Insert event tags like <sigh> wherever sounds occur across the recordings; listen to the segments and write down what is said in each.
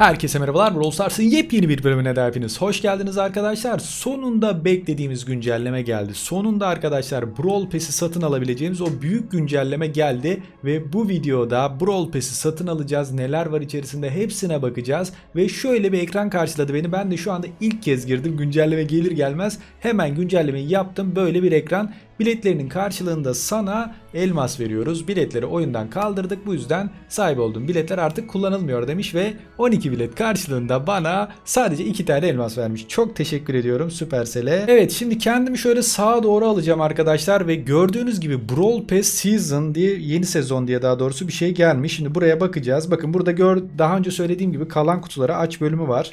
Herkese merhabalar. Brawl Stars'ın yepyeni bir bölümüne de hepiniz hoş geldiniz arkadaşlar. Sonunda beklediğimiz güncelleme geldi. Sonunda arkadaşlar Brawl Pass'i satın alabileceğimiz o büyük güncelleme geldi. Ve bu videoda Brawl Pass'i satın alacağız. Neler var içerisinde hepsine bakacağız. Ve şöyle bir ekran karşıladı beni. Ben de şu anda ilk kez girdim. Güncelleme gelir gelmez hemen güncellemeyi yaptım. Böyle bir ekran. Biletlerinin karşılığında sana elmas veriyoruz. Biletleri oyundan kaldırdık. Bu yüzden sahip olduğum biletler artık kullanılmıyor demiş ve 12 bilet karşılığında bana sadece 2 tane elmas vermiş. Çok teşekkür ediyorum Supercell'e. Evet şimdi kendimi şöyle sağa doğru alacağım arkadaşlar ve gördüğünüz gibi Brawl Pass Season diye yeni sezon diye daha doğrusu bir şey gelmiş. Şimdi buraya bakacağız. Bakın burada gör daha önce söylediğim gibi kalan kutuları aç bölümü var.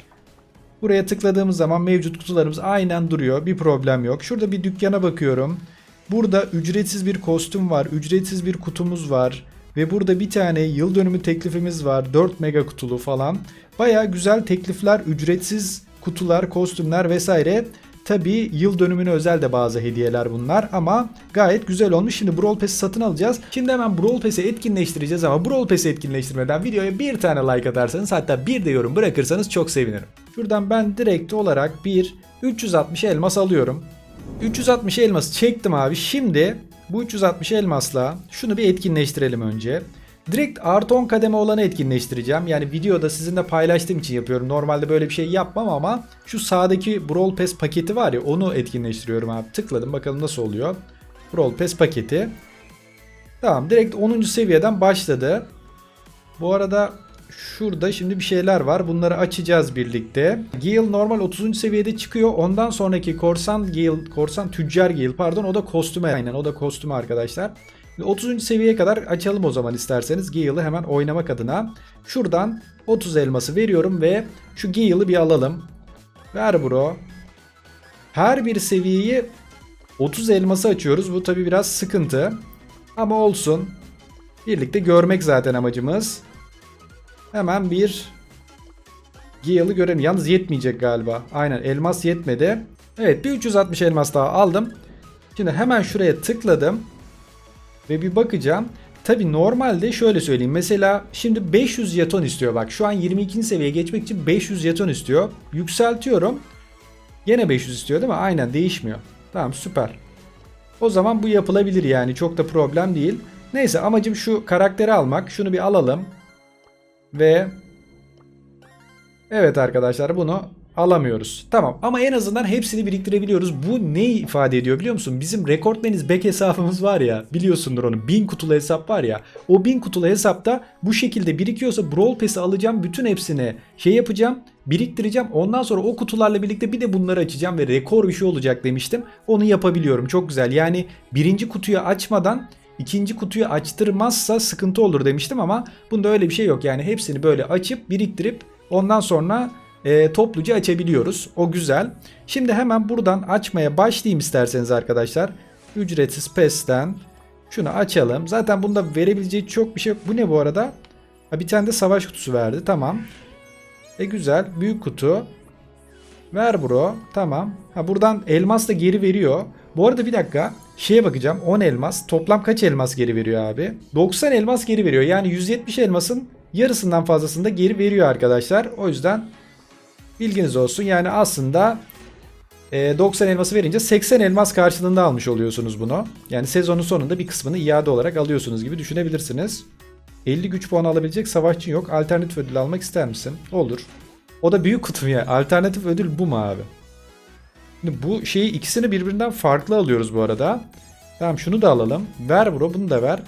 Buraya tıkladığımız zaman mevcut kutularımız aynen duruyor. Bir problem yok. Şurada bir dükkana bakıyorum. Burada ücretsiz bir kostüm var. Ücretsiz bir kutumuz var. Ve burada bir tane yıl dönümü teklifimiz var. 4 mega kutulu falan. Baya güzel teklifler, ücretsiz kutular, kostümler vesaire. Tabi yıl dönümüne özel de bazı hediyeler bunlar ama gayet güzel olmuş. Şimdi Brawl Pass'i satın alacağız. Şimdi hemen Brawl Pass'i etkinleştireceğiz ama Brawl Pass'i etkinleştirmeden videoya bir tane like atarsanız hatta bir de yorum bırakırsanız çok sevinirim. Şuradan ben direkt olarak bir 360 elmas alıyorum. 360 elması çektim abi. Şimdi bu 360 elmasla şunu bir etkinleştirelim önce. Direkt artı 10 kademe olanı etkinleştireceğim. Yani videoda sizinle paylaştığım için yapıyorum. Normalde böyle bir şey yapmam ama şu sağdaki Brawl Pass paketi var ya onu etkinleştiriyorum abi. Tıkladım bakalım nasıl oluyor. Brawl Pass paketi. Tamam direkt 10. seviyeden başladı. Bu arada şurada şimdi bir şeyler var. Bunları açacağız birlikte. Gale normal 30. seviyede çıkıyor. Ondan sonraki korsan Gale, korsan tüccar Gale pardon o da kostüme aynen o da kostüme arkadaşlar. 30. seviyeye kadar açalım o zaman isterseniz Gale'ı hemen oynamak adına. Şuradan 30 elması veriyorum ve şu Gale'ı bir alalım. Ver bro. Her bir seviyeyi 30 elması açıyoruz. Bu tabi biraz sıkıntı. Ama olsun. Birlikte görmek zaten amacımız. Hemen bir Gale'ı görelim. Yalnız yetmeyecek galiba. Aynen elmas yetmedi. Evet bir 360 elmas daha aldım. Şimdi hemen şuraya tıkladım. Ve bir bakacağım. Tabi normalde şöyle söyleyeyim. Mesela şimdi 500 jeton istiyor. Bak şu an 22. seviyeye geçmek için 500 jeton istiyor. Yükseltiyorum. Yine 500 istiyor değil mi? Aynen değişmiyor. Tamam süper. O zaman bu yapılabilir yani. Çok da problem değil. Neyse amacım şu karakteri almak. Şunu bir alalım. Ve Evet arkadaşlar bunu alamıyoruz. Tamam ama en azından hepsini biriktirebiliyoruz. Bu ne ifade ediyor biliyor musun? Bizim Recordmaniz back hesabımız var ya biliyorsundur onu. 1000 kutulu hesap var ya. O 1000 kutulu hesapta bu şekilde birikiyorsa Brawl Pass'i alacağım. Bütün hepsini şey yapacağım. Biriktireceğim. Ondan sonra o kutularla birlikte bir de bunları açacağım ve rekor bir şey olacak demiştim. Onu yapabiliyorum. Çok güzel. Yani birinci kutuyu açmadan ikinci kutuyu açtırmazsa sıkıntı olur demiştim ama bunda öyle bir şey yok. Yani hepsini böyle açıp biriktirip ondan sonra e, topluca açabiliyoruz. O güzel. Şimdi hemen buradan açmaya başlayayım isterseniz arkadaşlar. Ücretsiz PES'ten şunu açalım. Zaten bunda verebileceği çok bir şey yok. Bu ne bu arada? Ha, bir tane de savaş kutusu verdi. Tamam. E güzel. Büyük kutu. Ver bro. Tamam. Ha buradan elmas da geri veriyor. Bu arada bir dakika. Şeye bakacağım. 10 elmas. Toplam kaç elmas geri veriyor abi? 90 elmas geri veriyor. Yani 170 elmasın yarısından fazlasını da geri veriyor arkadaşlar. O yüzden bilginiz olsun. Yani aslında e, 90 elması verince 80 elmas karşılığında almış oluyorsunuz bunu. Yani sezonun sonunda bir kısmını iade olarak alıyorsunuz gibi düşünebilirsiniz. 50 güç puanı alabilecek savaşçın yok. Alternatif ödül almak ister misin? Olur. O da büyük kutu ya. Alternatif ödül bu mu abi? Şimdi bu şeyi ikisini birbirinden farklı alıyoruz bu arada. Tamam şunu da alalım. Ver bro bunu da ver.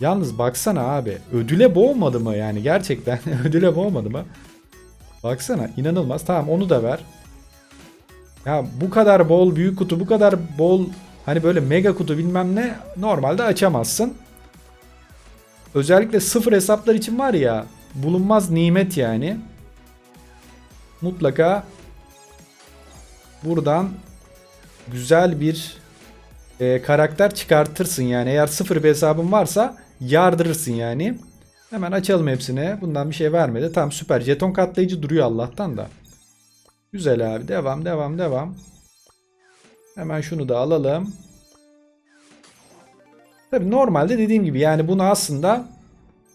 Yalnız baksana abi. Ödüle boğmadı mı yani gerçekten? <laughs> ödüle boğmadı mı? Baksana inanılmaz. Tamam onu da ver. Ya bu kadar bol büyük kutu bu kadar bol hani böyle mega kutu bilmem ne normalde açamazsın. Özellikle sıfır hesaplar için var ya bulunmaz nimet yani. Mutlaka buradan güzel bir e, karakter çıkartırsın yani. Eğer sıfır bir hesabın varsa yardırırsın yani. Hemen açalım hepsini. Bundan bir şey vermedi. Tamam süper. Jeton katlayıcı duruyor Allah'tan da. Güzel abi. Devam devam devam. Hemen şunu da alalım. Tabi normalde dediğim gibi yani bunu aslında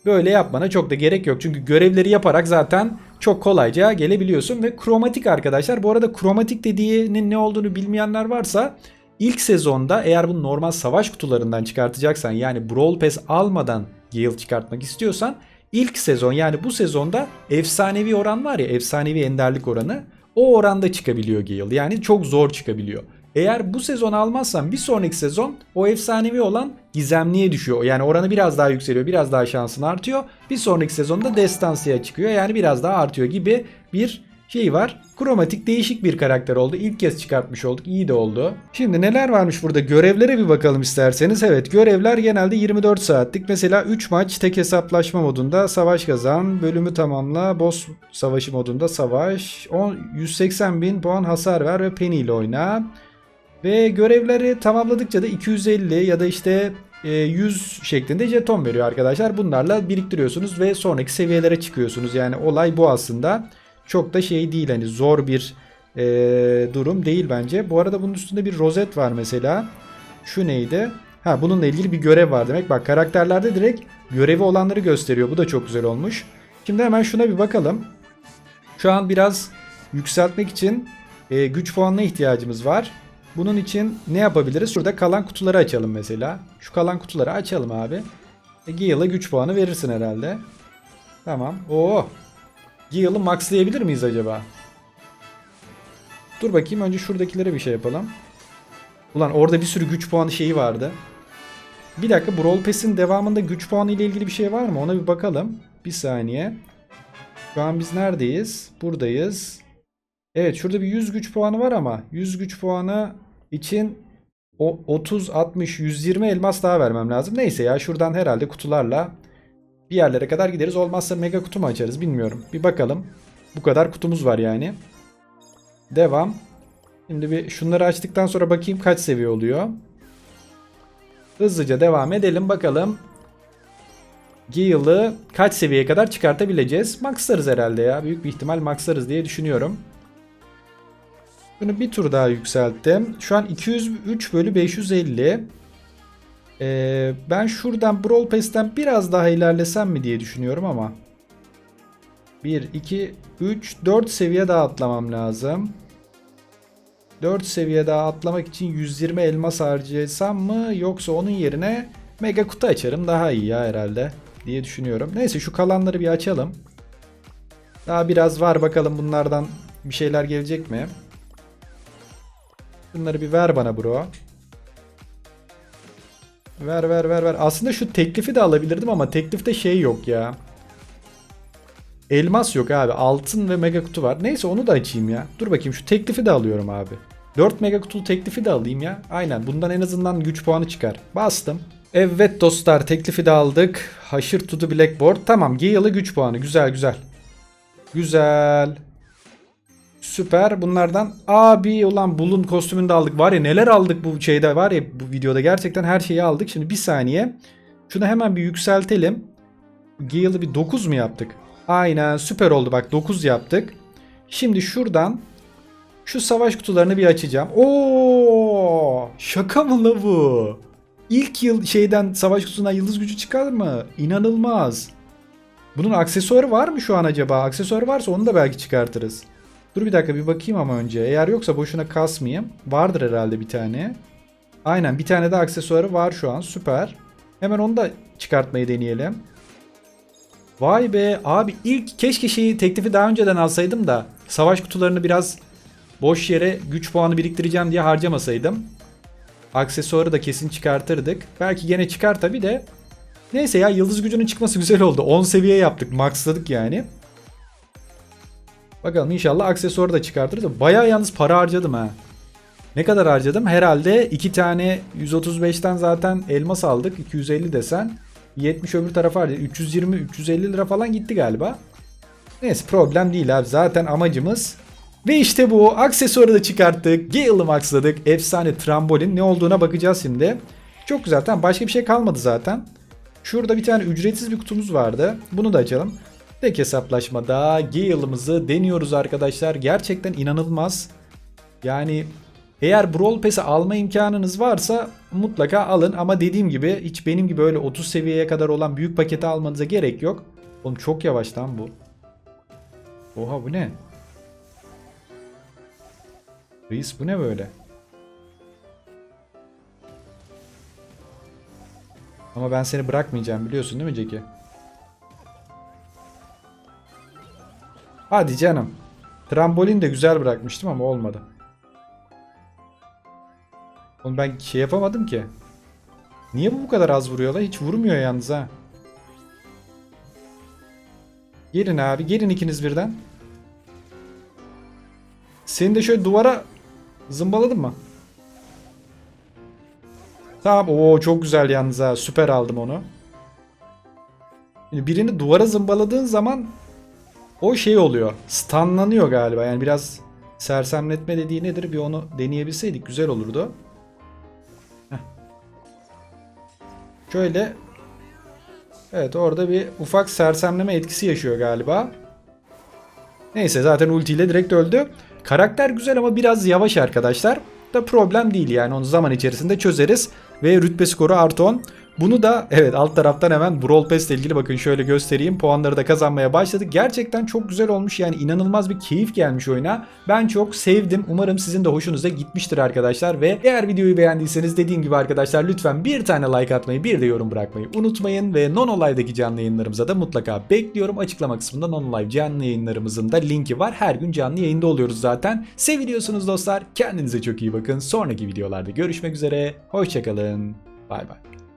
böyle yapmana çok da gerek yok. Çünkü görevleri yaparak zaten çok kolayca gelebiliyorsun ve kromatik arkadaşlar. Bu arada kromatik dediğinin ne olduğunu bilmeyenler varsa ilk sezonda eğer bunu normal savaş kutularından çıkartacaksan yani Brawl Pass almadan Gale çıkartmak istiyorsan ilk sezon yani bu sezonda efsanevi oran var ya efsanevi enderlik oranı o oranda çıkabiliyor Gale. Yani çok zor çıkabiliyor. Eğer bu sezon almazsan bir sonraki sezon o efsanevi olan gizemliye düşüyor. Yani oranı biraz daha yükseliyor. Biraz daha şansın artıyor. Bir sonraki sezonda destansıya çıkıyor. Yani biraz daha artıyor gibi bir şey var. Kromatik değişik bir karakter oldu. İlk kez çıkartmış olduk. İyi de oldu. Şimdi neler varmış burada? Görevlere bir bakalım isterseniz. Evet görevler genelde 24 saatlik. Mesela 3 maç tek hesaplaşma modunda savaş kazan. Bölümü tamamla. Boss savaşı modunda savaş. 10, 180 bin puan hasar ver ve Penny ile oyna. Ve görevleri tamamladıkça da 250 ya da işte e, 100 şeklinde jeton veriyor arkadaşlar. Bunlarla biriktiriyorsunuz ve sonraki seviyelere çıkıyorsunuz. Yani olay bu aslında. Çok da şey değil hani zor bir e, durum değil bence. Bu arada bunun üstünde bir rozet var mesela. Şu neydi? Ha bununla ilgili bir görev var demek. Bak karakterlerde direkt görevi olanları gösteriyor. Bu da çok güzel olmuş. Şimdi hemen şuna bir bakalım. Şu an biraz yükseltmek için e, güç puanına ihtiyacımız var. Bunun için ne yapabiliriz? Şurada kalan kutuları açalım mesela. Şu kalan kutuları açalım abi. E, Gale'a güç puanı verirsin herhalde. Tamam. Oo. Gale'ı maxlayabilir miyiz acaba? Dur bakayım önce şuradakilere bir şey yapalım. Ulan orada bir sürü güç puanı şeyi vardı. Bir dakika Brawl Pass'in devamında güç puanı ile ilgili bir şey var mı? Ona bir bakalım. Bir saniye. Şu an biz neredeyiz? Buradayız. Evet şurada bir 100 güç puanı var ama 100 güç puanı için o 30, 60, 120 elmas daha vermem lazım. Neyse ya şuradan herhalde kutularla bir yerlere kadar gideriz. Olmazsa mega kutu mu açarız bilmiyorum. Bir bakalım. Bu kadar kutumuz var yani. Devam. Şimdi bir şunları açtıktan sonra bakayım kaç seviye oluyor. Hızlıca devam edelim bakalım. Gale'ı kaç seviyeye kadar çıkartabileceğiz? Maxlarız herhalde ya. Büyük bir ihtimal maxlarız diye düşünüyorum. Bunu bir tur daha yükselttim. Şu an 203 bölü 550. Ee, ben şuradan Brawl Pass'ten biraz daha ilerlesem mi diye düşünüyorum ama. 1, 2, 3, 4 seviye daha atlamam lazım. 4 seviye daha atlamak için 120 elmas harcaysam mı yoksa onun yerine mega kutu açarım daha iyi ya herhalde diye düşünüyorum. Neyse şu kalanları bir açalım. Daha biraz var bakalım bunlardan bir şeyler gelecek mi? Bunları bir ver bana bro. Ver ver ver ver. Aslında şu teklifi de alabilirdim ama teklifte şey yok ya. Elmas yok abi. Altın ve mega kutu var. Neyse onu da açayım ya. Dur bakayım şu teklifi de alıyorum abi. 4 mega kutulu teklifi de alayım ya. Aynen bundan en azından güç puanı çıkar. Bastım. Evet dostlar teklifi de aldık. Haşır the blackboard. Tamam Gale'ı güç puanı. Güzel güzel. Güzel. Süper. Bunlardan abi ulan Bull'un kostümünü de aldık. Var ya neler aldık bu şeyde var ya bu videoda gerçekten her şeyi aldık. Şimdi bir saniye. Şunu hemen bir yükseltelim. Gale'ı bir 9 mu yaptık? Aynen süper oldu bak 9 yaptık. Şimdi şuradan şu savaş kutularını bir açacağım. Oo! Şaka mı la bu? İlk yıl şeyden savaş kutusundan yıldız gücü çıkar mı? İnanılmaz. Bunun aksesuarı var mı şu an acaba? Aksesuarı varsa onu da belki çıkartırız. Dur bir dakika bir bakayım ama önce. Eğer yoksa boşuna kasmayayım. Vardır herhalde bir tane. Aynen bir tane de aksesuarı var şu an. Süper. Hemen onu da çıkartmayı deneyelim. Vay be abi ilk keşke şeyi teklifi daha önceden alsaydım da savaş kutularını biraz boş yere güç puanı biriktireceğim diye harcamasaydım. Aksesuarı da kesin çıkartırdık. Belki gene çıkar tabi de. Neyse ya yıldız gücünün çıkması güzel oldu. 10 seviye yaptık. Maxladık yani. Bakalım inşallah aksesuarı da çıkartırız. Baya yalnız para harcadım ha. Ne kadar harcadım? Herhalde 2 tane 135'ten zaten elmas aldık. 250 desen. 70 öbür tarafa harcadık. 320 350 lira falan gitti galiba. Neyse problem değil abi. Zaten amacımız ve işte bu aksesuarı da çıkarttık. Gale'ı maxladık. Efsane trambolin ne olduğuna bakacağız şimdi. Çok güzel tamam başka bir şey kalmadı zaten. Şurada bir tane ücretsiz bir kutumuz vardı. Bunu da açalım. Tek hesaplaşmada Gale'ımızı deniyoruz arkadaşlar. Gerçekten inanılmaz. Yani eğer Brawl Pass'i alma imkanınız varsa mutlaka alın. Ama dediğim gibi hiç benim gibi öyle 30 seviyeye kadar olan büyük paketi almanıza gerek yok. Oğlum çok yavaş lan bu. Oha bu ne? Reis bu ne böyle? Ama ben seni bırakmayacağım biliyorsun değil mi Jackie? Hadi canım. Trambolin de güzel bırakmıştım ama olmadı. Oğlum ben şey yapamadım ki. Niye bu bu kadar az vuruyor la? Hiç vurmuyor yalnız ha. Gelin abi. Gelin ikiniz birden. Seni de şöyle duvara zımbaladım mı? Tamam. Oo çok güzel yalnız ha. Süper aldım onu. Birini duvara zımbaladığın zaman o şey oluyor. Stunlanıyor galiba. Yani biraz sersemletme dediği nedir bir onu deneyebilseydik güzel olurdu. Heh. Şöyle Evet orada bir ufak sersemleme etkisi yaşıyor galiba. Neyse zaten ultiyle direkt öldü. Karakter güzel ama biraz yavaş arkadaşlar. Da problem değil yani onu zaman içerisinde çözeriz. Ve rütbe skoru artı 10. Bunu da evet alt taraftan hemen Brawl Pass ile ilgili bakın şöyle göstereyim. Puanları da kazanmaya başladık. Gerçekten çok güzel olmuş yani inanılmaz bir keyif gelmiş oyuna. Ben çok sevdim. Umarım sizin de hoşunuza gitmiştir arkadaşlar. Ve eğer videoyu beğendiyseniz dediğim gibi arkadaşlar lütfen bir tane like atmayı bir de yorum bırakmayı unutmayın. Ve Non Live'daki canlı yayınlarımıza da mutlaka bekliyorum. Açıklama kısmında Non Live canlı yayınlarımızın da linki var. Her gün canlı yayında oluyoruz zaten. Seviliyorsunuz dostlar. Kendinize çok iyi bakın. Sonraki videolarda görüşmek üzere. Hoşçakalın. Bay bay.